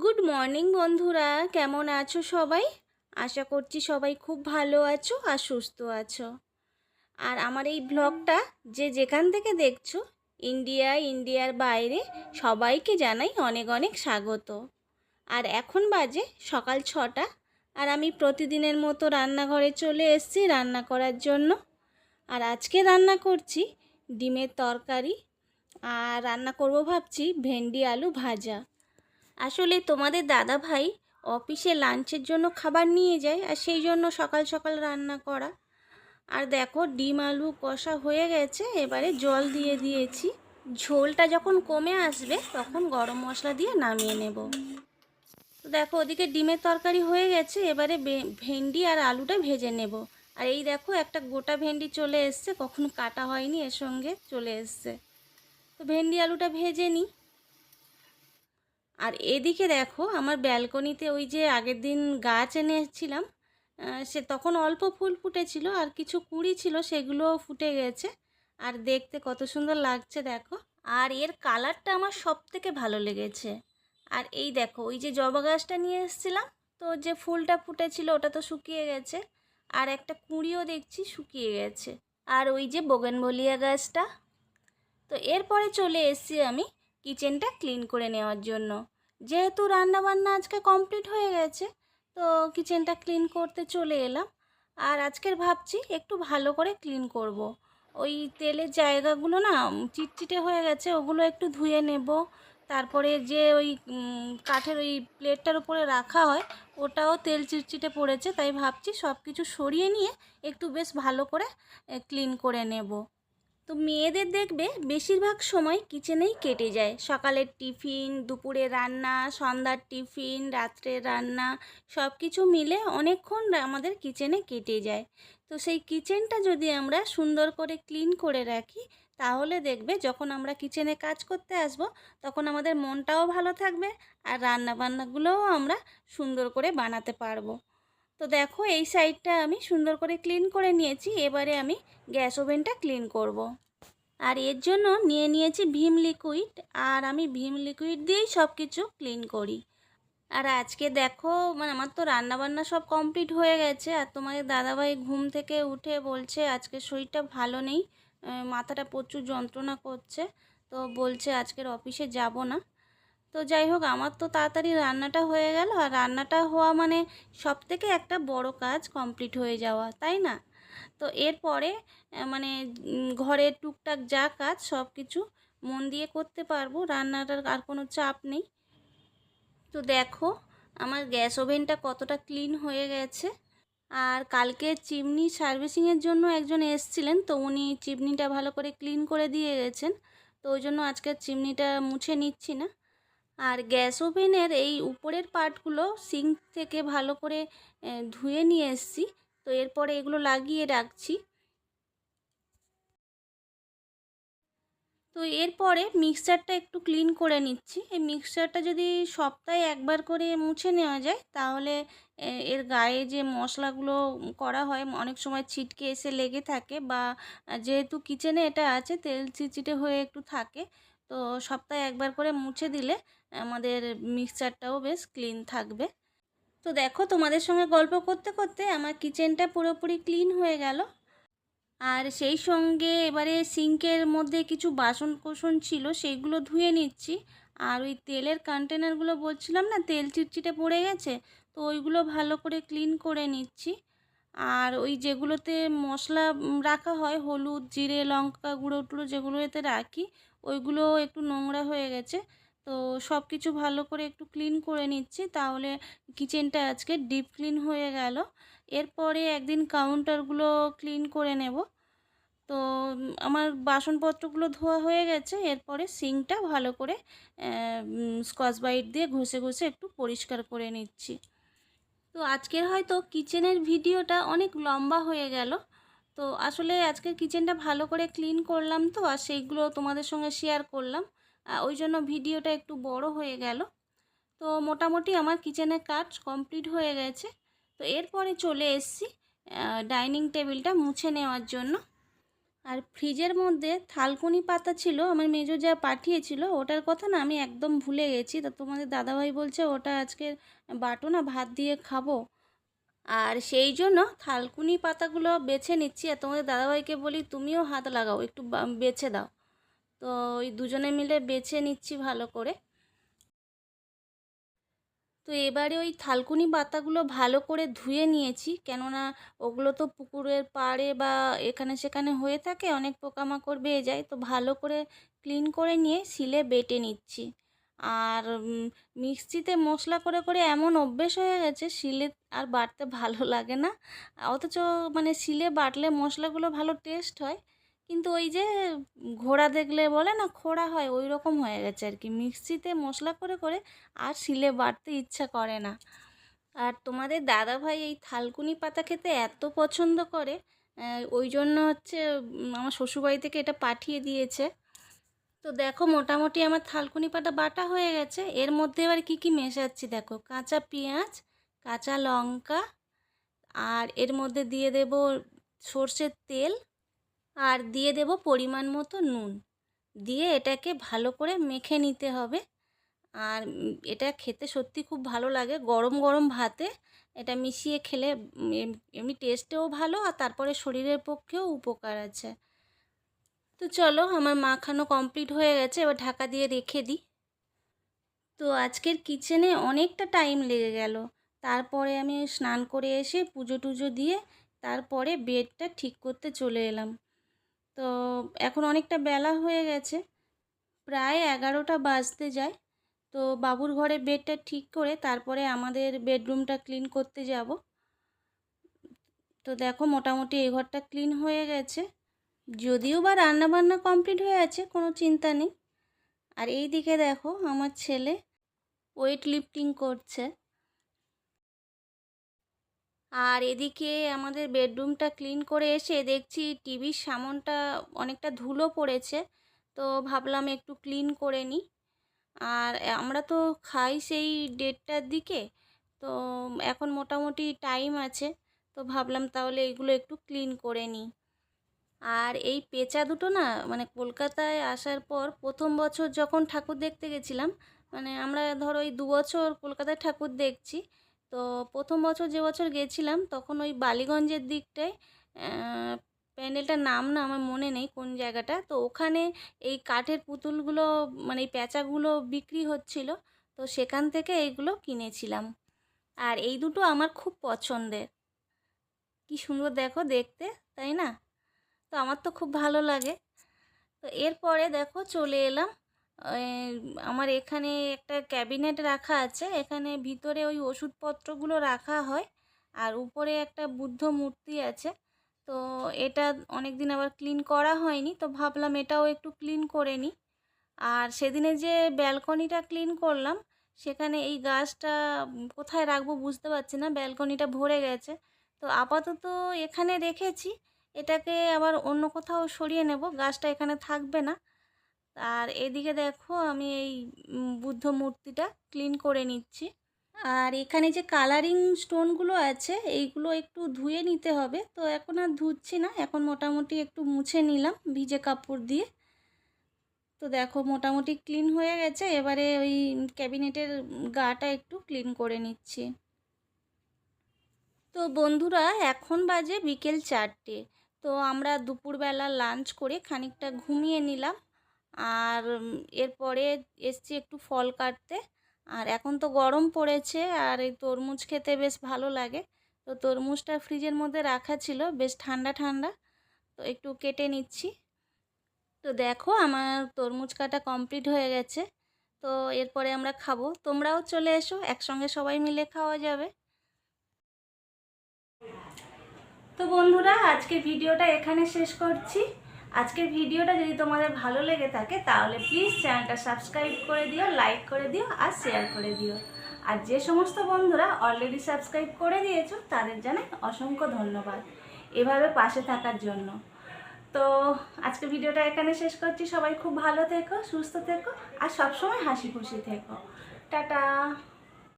Good morning বন্ধুরা। কেমন আছো সবাই? আশা করছি সবাই খুব ভালো আছো আর সুস্থ আছো। আর আমার এই ব্লগটা যে যেখান থেকে দেখছ ইন্ডিয়া ইন্ডিয়ার বাইরে, সবাইকে জানাই অনেক অনেক স্বাগত। আর এখন বাজে সকাল ছটা, আর আমি প্রতিদিনের মতো রান্নাঘরে চলে এসেছি রান্না করার জন্য। আর আজকে রান্না করছি ডিমের তরকারি, আর রান্না করব ভাবছি ভেন্ডি আলু ভাজা। আসলে তোমাদের দাদা ভাই অফিসে লাঞ্চের জন্য খাবার নিয়ে যায় আর সেই জন্য সকাল সকাল রান্না করা। আর দেখো ডিম, আলু কষা হয়ে গেছে, এবারে জল দিয়ে দিয়েছি। ঝোলটা যখন কমে আসবে তখন গরম মশলা দিয়ে নামিয়ে নেব। তো দেখো ওদিকে ডিমের তরকারি হয়ে গেছে, এবারে ভেন্ডি আর আলুটা ভেজে নেব। আর এই দেখো একটা গোটা ভেন্ডি চলে এসছে, কখনো কাটা হয়নি, এর সঙ্গে চলে এসছে। তো ভেন্ডি, আলুটা ভেজে নিই। আর এদিকে দেখো, আমার ব্যালকনিতে ওই যে আগের দিন গাছ এনেছিলাম সে তখন অল্প ফুল ফুটেছিল আর কিছু কুড়ি ছিল সেগুলো ফুটে গেছে। আর দেখতে কত সুন্দর লাগছে দেখো। আর এর কালারটা আমার সব থেকে ভালো লেগেছে। আর এই দেখো, ওই যে জবা গাছটা নিয়ে এসেছিলাম, তো যে ফুলটা ফুটেছিল ওটা তো শুকিয়ে গেছে। আর একটা কুঁড়িও দেখছি শুকিয়ে গেছে। আর ওই যে বোগেনভলিয়া গাছটা। তো এরপরে চলে এসেছি আমি কিচেনটা ক্লিন করে নেওয়ার জন্য। যেহেতু রান্না বান্না আজকে কমপ্লিট হয়ে গেছে, তো কিচেনটা ক্লিন করতে চলে এলাম। আর আজকের ভাবছি একটু ভালো করে ক্লিন করব। ওই তেলের জায়গাগুলো না চিটচিটে হয়ে গেছে, ওগুলো একটু ধুয়ে নেব। তারপরে যে ওই কাঠের ওই প্লেটটার উপরে রাখা হয়, ওটাও তেল চিটচিটে পড়েছে, তাই ভাবছি সব কিছু সরিয়ে নিয়ে একটু বেশ ভালো করে ক্লিন করে নেব। তো মেয়েদের দেখবে বেশিরভাগ সময় কিচেনেই কেটে যায়। সকালের টিফিন দুপুরে রান্না, সন্ধ্যার টিফিন, রাত্রের রান্না সব কিছু মিলে অনেকক্ষণ আমাদের কিচেনে কেটে যায়। তো সেই কিচেনটা যদি আমরা সুন্দর করে ক্লিন করে রাখি, তাহলে দেখবে যখন আমরা কিচেনে কাজ করতে আসব, তখন আমাদের মনটাও ভালো থাকবে আর রান্না বান্নাগুলোও আমরা সুন্দর করে বানাতে পারব। তো দেখো এই সাইডটা আমি সুন্দর করে ক্লিন করে নিয়েছি। এবারে আমি গ্যাস ওভেনটা ক্লিন করব। আর এর জন্য নিয়ে নিয়েছি ভীম লিকুইড। আর আমি ভীম লিকুইড দিয়েই সব কিছু ক্লিন করি। আর আজকে দেখো মানে আমার তো রান্না বান্না সব কমপ্লিট হয়ে গেছে। আর তোমাদের দাদাভাই ঘুম থেকে উঠে বলছে, আজকে শরীরটা ভালো নেই। মাথাটা প্রচুর যন্ত্রণা করছে। তো বলছে, আজকের অফিসে যাব না। তো যাই হোক, আমার তো তাড়াতাড়ি রান্নাটা হয়ে গেল। আর রান্নাটা হওয়া মানে সব থেকে একটা বড় কাজ কমপ্লিট হয়ে যাওয়া, তাই না? তো এরপরে মানে ঘরের টুকটাক যা কাজ সব কিছু মন দিয়ে করতে পারব। রান্নাটার আর কোনো চাপ নেই। তো দেখো, আমার গ্যাস ওভেনটা কতটা ক্লিন হয়ে গেছে। আর কালকে চিমনি সার্ভিসিংয়ের জন্য একজন এসছিলেন, তো উনি চিমনিটা ভালো করে ক্লিন করে দিয়ে গেছেন। তো ওই জন্য আজকে চিমনিটা মুছে নিচ্ছি না। আর গ্যাস ওভেনের এই উপরের পার্টগুলো সিঙ্ক থেকে ভালো করে ধুয়ে নিয়ে এসেছি। তো এরপরে এগুলো লাগিয়ে রাখছি। তো এরপরে মিক্সচারটা একটু ক্লিন করে নিচ্ছি। এই মিক্সচারটা যদি সপ্তাহে একবার করে মুছে নেওয়া যায়, তাহলে এর গায়ে যে মশলাগুলো করা হয়, অনেক সময় ছিটকে এসে লেগে থাকে বা যেহেতু কিচেনে এটা আছে, তেল চিটচিটে হয়ে একটু থাকে তো সপ্তাহে একবার করে মুছে দিলে আমাদের মিক্সচারটাও বেশ ক্লিন থাকবে। তো দেখো তোমাদের সঙ্গে গল্প করতে করতে আমার কিচেনটা পুরোপুরি ক্লিন হয়ে গেল। আর সেই সঙ্গে এবারে সিঙ্কের মধ্যে কিছু বাসন কোসন ছিল সেইগুলো ধুয়ে নিচ্ছি। আর ওই তেলের কন্টেনারগুলো বলছিলাম না, তেল চিটচিটে পড়ে গেছে, তো ওইগুলো ভালো করে ক্লিন করে নিচ্ছি। আর ওই যেগুলোতে মশলা রাখা হয়, হলুদ, জিরে, লঙ্কা গুঁড়ো টুড়ো যেগুলো এতে রাখি ওইগুলো একটু নোংরা হয়ে গেছে। তো সব কিছু ভালো করে একটু ক্লিন করে নিচ্ছি। তাহলে কিচেনটা আজকে ডিপ ক্লিন হয়ে গেল। এরপরে একদিন কাউন্টারগুলো ক্লিন করে নেব। তো আমার বাসনপত্রগুলো ধোয়া হয়ে গেছে। এরপরে সিঙ্কটা ভালো করে স্কচ ব্রাইট দিয়ে ঘষে ঘষে একটু পরিষ্কার করে নিচ্ছি। তো আজকের হয়তো কিচেনের ভিডিওটা অনেক লম্বা হয়ে গেল। তো আসলে আজকে কিচেনটা ভালো করে ক্লিন করলাম তো, আর সেইগুলো তোমাদের সঙ্গে শেয়ার করলাম। ওই জন্য ভিডিওটা একটু বড় হয়ে গেল। তো মোটামুটি আমার কিচেনের কাজ কমপ্লিট হয়ে গেছে। তো এরপরে চলে এসেছি ডাইনিং টেবিলটা মুছে নেওয়ার জন্য। আর ফ্রিজের মধ্যে থালকুনি পাতা ছিল, আমার মেজো যা পাঠিয়েছিল, ওটার কথা না আমি একদম ভুলে গেছি। তো তোমাদের দাদাভাই বলছে, ওটা আজকে বাটো না, ভাত দিয়ে খাব। আর সেই জন্য থালকুনি পাতাগুলো বেছে নিচ্ছি। আর তোমাদের দাদাভাইকে বলি, তুমিও হাত লাগাও, একটু বেছে দাও। তো ওই দুজনে মিলে বেছে নিচ্ছি ভালো করে। তো এবারে ওই থালকুনি পাতাগুলো ভালো করে ধুয়ে নিয়েছি, কেননা ওগুলো তো পুকুরের পাড়ে বা এখানে সেখানে হয়ে থাকে, অনেক পোকামাকড় বেয়ে যায়। তো ভালো করে ক্লিন করে নিয়ে শিলে বেটে নিচ্ছি। আর মিক্সিতে মশলা করে করে এমন অভ্যেস হয়ে গেছে শিলে আর বাটতে ভালো লাগে না। অথচ মানে শিলে বাটলে মশলাগুলো ভালো টেস্ট হয়। কিন্তু ওই যে ঘোড়া দেখলে বলে না, খোড়া হয়, ওই রকম হয়ে গেছে আর কি। মিক্সিতে মশলা করে করে আর শিলে বাটতে ইচ্ছা করে না। আর তোমাদের দাদা ভাই এই থালকুনি পাতা খেতে এত পছন্দ করে ওই জন্য হচ্ছে আমার শ্বশুরবাড়ি থেকে এটা পাঠিয়ে দিয়েছে। তো দেখো মোটামুটি আমার থালকুনি পাতা বাটা হয়ে গেছে। এর মধ্যে এবার কি কি মেশাচ্ছি দেখো? কাঁচা পেঁয়াজ, কাঁচা লঙ্কা আর এর মধ্যে দিয়ে দেব সর্ষের তেল আর দিয়ে দেব পরিমাণ মতো নুন। দিয়ে এটাকে ভালো করে মেখে নিতে হবে। আর এটা খেতে সত্যি খুব ভালো লাগে গরম গরম ভাতে। এটা মিশিয়ে খেলে এম- এমনি টেস্টেও ভালো আর তারপরে শরীরের পক্ষেও উপকার আছে। তো চলো, আমার মাখানো কমপ্লিট হয়ে গেছে, এবার ঢাকা দিয়ে রেখে দিই। তো আজকের কিচেনে অনেকটা টাইম লেগে গেল। তারপরে আমি স্নান করে এসে পুজো টুজো দিয়ে তারপরে বেডটা ঠিক করতে চলে এলাম। তো এখন অনেকটা বেলা হয়ে গেছে, প্রায় এগারোটা বাজতে যায়। তো বাবুর ঘরে বেডটা ঠিক করে তারপরে আমাদের বেডরুমটা ক্লিন করতে যাব। তো দেখো, মোটামুটি এই ঘরটা ক্লিন হয়ে গেছে। যদিও বা রান্না বান্না কমপ্লিট হয়ে আছে, কোনো চিন্তা নেই। আর এই দিকে দেখো, আমার ছেলে ওয়েট লিফটিং করছে। আর এদিকে আমাদের বেডরুমটা ক্লিন করে এসে দেখছি টিভির সামনটা অনেকটা ধুলো পড়েছে, তো ভাবলাম একটু ক্লিন করে নিই আর আমরা তো খাই সেই ডেটটার দিকে, তো এখন মোটামুটি টাইম আছে, তো ভাবলাম তাহলে এগুলো একটু ক্লিন করে নিই আর এই পেঁচা দুটো না মানে কলকাতায় আসার পর প্রথম বছর যখন ঠাকুর দেখতে গেছিলাম মানে আমরা ধরো ওই দু বছর কলকাতায় ঠাকুর দেখছি, তো প্রথম বছর যে বছর গেছিলাম তখন ওই বালিগঞ্জের দিকটায় প্যান্ডেলটার নাম না আমার মনে নেই কোন জায়গাটা, তো ওখানে এই কাঠের পুতুলগুলো মানে এই প্যাঁচাগুলো বিক্রি হচ্ছিল, তো সেখান থেকে এইগুলো কিনেছিলাম। আর এই দুটো আমার খুব পছন্দের। কি সুন্দর দেখো দেখতে, তাই না? তো আমার তো খুব ভালো লাগে। তো এরপরে দেখো চলে এলাম। আমার এখানে একটা ক্যাবিনেট রাখা আছে। এখানে ভিতরে ওই ওষুধপত্রগুলো রাখা হয় আর উপরে একটা বুদ্ধ মূর্তি আছে। তো এটা অনেক দিন আবার ক্লিন করা হয়নি, তো ভাবলাম এটাও একটু ক্লিন করে নিই। আর সেদিনে যে ব্যালকনিটা ক্লিন করলাম, সেখানে এই গাছটা কোথায় রাখব বুঝতে পারছি না, ব্যালকনিটা ভরে গেছে। তো আপাতত এখানে রেখেছি। এটাকে আবার অন্য কোথাও সরিয়ে নেব, গাছটা এখানে থাকবে না। আর এদিকে দেখো আমি এই বুদ্ধ মূর্তিটা ক্লিন করে নিচ্ছি। আর এখানে যে কালারিং স্টোনগুলো আছে, এইগুলো একটু ধুয়ে নিতে হবে। তো এখন আর ধুচ্ছি না, এখন মোটামুটি একটু মুছে নিলাম ভিজে কাপড় দিয়ে। তো দেখো মোটামুটি ক্লিন হয়ে গেছে, এবারে ওই ক্যাবিনেটের গাটা একটু ক্লিন করে নিচ্ছি। তো বন্ধুরা, এখন বাজে বিকেল চারটে। তো আমরা দুপুরবেলা লাঞ্চ করে খানিকটা ঘুমিয়ে নিলাম। আর এরপরে এসছি একটু ফল কাটতে। আর এখন তো গরম পড়েছে, আর এই তরমুজ খেতে বেশ ভালো লাগে। তো তরমুজটা ফ্রিজের মধ্যে রাখা ছিল, বেশ ঠান্ডা ঠান্ডা। তো একটু কেটে নিচ্ছি। তো দেখো আমার তরমুজ কাটা কমপ্লিট হয়ে গেছে। তো এরপরে আমরা খাব। তোমরাও চলে এসো, একসঙ্গে সবাই মিলে খাওয়া যাবে। তো বন্ধুরা, আজকের ভিডিওটা এখানে শেষ করছি। আজকের ভিডিওটা যদি তোমাদের ভালো লেগে থাকে, তাহলে প্লিজ চ্যানেলটা সাবস্ক্রাইব করে দিও লাইক করে দিও, আর শেয়ার করে দিও। আর যে সমস্ত বন্ধুরা অলরেডি সাবস্ক্রাইব করে দিয়েছ, তাদের জানাই অসংখ্য ধন্যবাদ। এভাবে পাশে থাকার জন্য। তো আজকে ভিডিওটা এখানে শেষ করছি। সবাই খুব ভালো থেকো, সুস্থ থেকো, আর সবসময় হাসি খুশি থেকো। টাটা!